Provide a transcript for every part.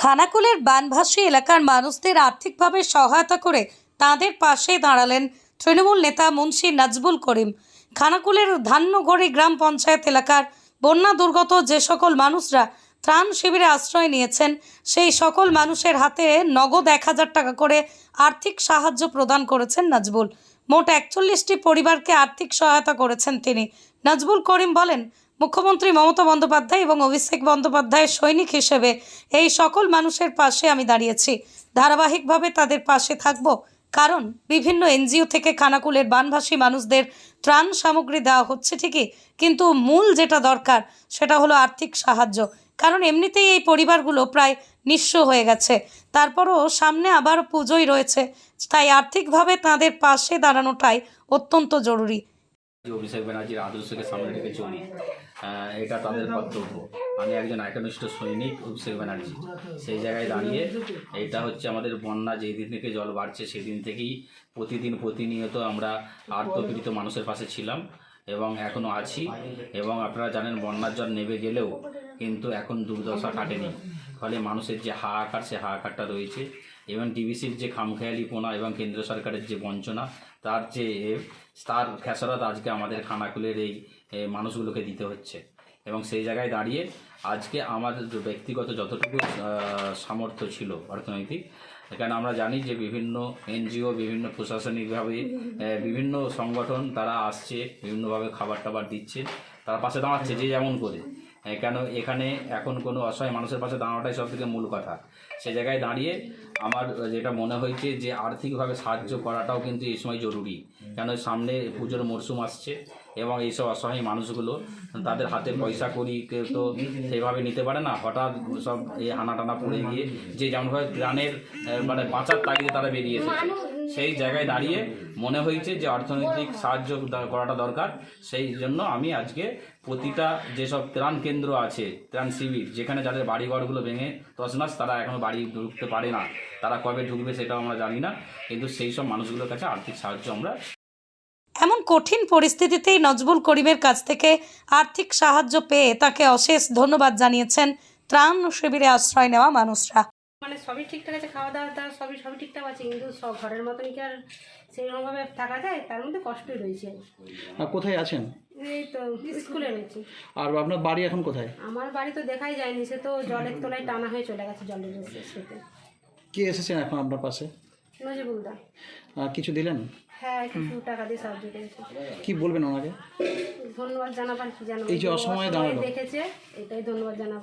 খানাকুলের বানভাসী এলাকার মানুষদের আর্থিকভাবে সহায়তা করে তাদের পাশে দাঁড়ালেন তৃণমূল নেতা মুন্সি নাজবুল করিম। খানাকুলের ধান্যগড়ি গ্রাম পঞ্চায়েত এলাকার বন্যা দুর্গত যে সকল মানুষরা ত্রাণ শিবিরে আশ্রয় নিয়েছেন, সেই সকল মানুষের হাতে নগদ এক হাজার টাকা করে আর্থিক সাহায্য প্রদান করেছেন নাজবুল। মোট একচল্লিশটি পরিবারকে আর্থিক সহায়তা করেছেন তিনি। নাজবুল করিম বলেন মুখ্যমন্ত্রী মমতা বন্দ্যোপাধ্যায় এবং অভিষেক বন্দ্যোপাধ্যায়ের সৈনিক হিসেবে এই সকল মানুষের পাশে আমি দাঁড়িয়েছি। ধারাবাহিকভাবে তাদের পাশে থাকব কারণ বিভিন্ন এনজিও থেকে খানাকুলের বানভাসী মানুষদের ত্রাণ সামগ্রী দেওয়া হচ্ছে ঠিকই, কিন্তু মূল যেটা দরকার সেটা হলো আর্থিক সাহায্য। কারণ এমনিতেই এই পরিবারগুলো প্রায় নিঃস্ব হয়ে গেছে। তারপরও সামনে আবার পুজোই রয়েছে, তাই আর্থিকভাবে তাদের পাশে দাঁড়ানোটাই অত্যন্ত জরুরি। অভিষেক ব্যানার্জির আদর্শকে সামনে রেখে চলি এটা তাদের কর্তব্য। আমি একজন একনিষ্ঠ সৈনিক অভিষেক ব্যানার্জি। সেই জায়গায় দাঁড়িয়ে এটা হচ্ছে আমাদের বন্যা, যেই দিন থেকে জল বাড়ছে সেদিন থেকেই প্রতিদিন প্রতিনিয়ত আমরা আর্তপীড়িত মানুষের পাশে ছিলাম এবং এখনও আছি। এবং আপনারা জানেন, বন্যার জল নেমে গেলেও কিন্তু এখন দুর্দশা কাটেনি। ফলে মানুষের যে হাহাকার, সে হাহাকারটা রয়েছে। এবং ডিবিসির যে খামখেয়ালিপনা এবং কেন্দ্র সরকারের যে বঞ্চনা, তার যে তার খেসারত আজকে আমাদের খানাকুলের এই মানুষগুলোকে দিতে হচ্ছে। এবং সেই জায়গায় দাঁড়িয়ে আজকে আমার ব্যক্তিগত যতটুকু সামর্থ্য ছিল অর্থনৈতিক এখানে আমরা জানি যে বিভিন্ন এনজিও, বিভিন্ন প্রশাসনিকভাবে বিভিন্ন সংগঠন তারা আসছে, বিভিন্নভাবে খাবার টাবার দিচ্ছে, তার পাশে দাঁড়াচ্ছে যে যেমন করে। কেন এখানে এখন কোনো অসহায় মানুষের পাশে দাঁড়ানোটাই সব থেকে মূল কথা। সে জায়গায় দাঁড়িয়ে আমার যেটা মনে হয়েছে যে আর্থিকভাবে সাহায্য করাটাও কিন্তু এই সময় জরুরি। কেন সামনে পুজোর মরশুম আসছে এবং এইসব অসহায় মানুষগুলো তাদের হাতে পয়সা করি তো সেইভাবে নিতে পারে না। হঠাৎ সব এই হানা টানা পড়ে গিয়ে যে যেমনভাবে প্রাণের মানে বাঁচার তাগিদে তারা বেরিয়ে এসেছে। সেই জায়গায় দাঁড়িয়ে মনে হয়েছে যে অর্থনৈতিক সাহায্য করাটা দরকার। সেই জন্য আমি আজকে প্রতিটা যেসব ত্রাণ কেন্দ্র আছে, ত্রাণ শিবির, যেখানে যাদের বাড়িঘরগুলো ভেঙে তছনাস তারা এখনও বাড়ি ঢুকতে পারে না। তারা কবে ঢুকবে সেটাও আমরা জানি না। কিন্তু সেই সব মানুষগুলোর কাছে আর্থিক সাহায্য আমরা কঠিন পরিস্থিতিতেই নজবুল করিমের কাছ থেকে আর্থিক সাহায্য পেয়ে তাকে অশেষ ধন্যবাদ জানিয়েছেন ত্রাণ শিবিরে আশ্রয় নেওয়া মানুষরা। মানে সবই ঠিকঠাক আছে খাওয়া দাওয়া দাওয়া সবই সবই ঠিকঠাক আছে কিন্তু সব ঘরের মতন কি আর সেইরকমভাবে থাকা যায়? তার মধ্যে কষ্টই রয়েছে। আর কোথায় আছেন? এই তো স্কুলে রয়েছে। আর আপনার বাড়ি এখন কোথায়? আমার বাড়ি তো দেখাই যায়নি সে তো জলের তলায় টানা হয়ে চলে গেছে জলের সেতে। কে এসেছেন এখন আপনার পাশে? নজিবুলদা। আর কিছু দিলেন? হ্যাঁ কিছু টাকা দিয়ে সাহায্য করেছে। কি বলবেন ওনাকে? ধন্যবাদ জানাবার কি জানাব এই যে অসময়ে দাঁড়াল। দেখেছে এটাই ধন্যবাদ জানাব।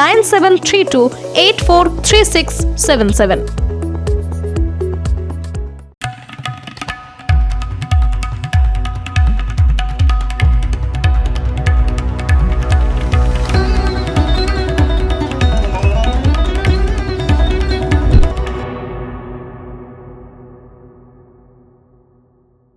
nine seven three two eight four three six seven seven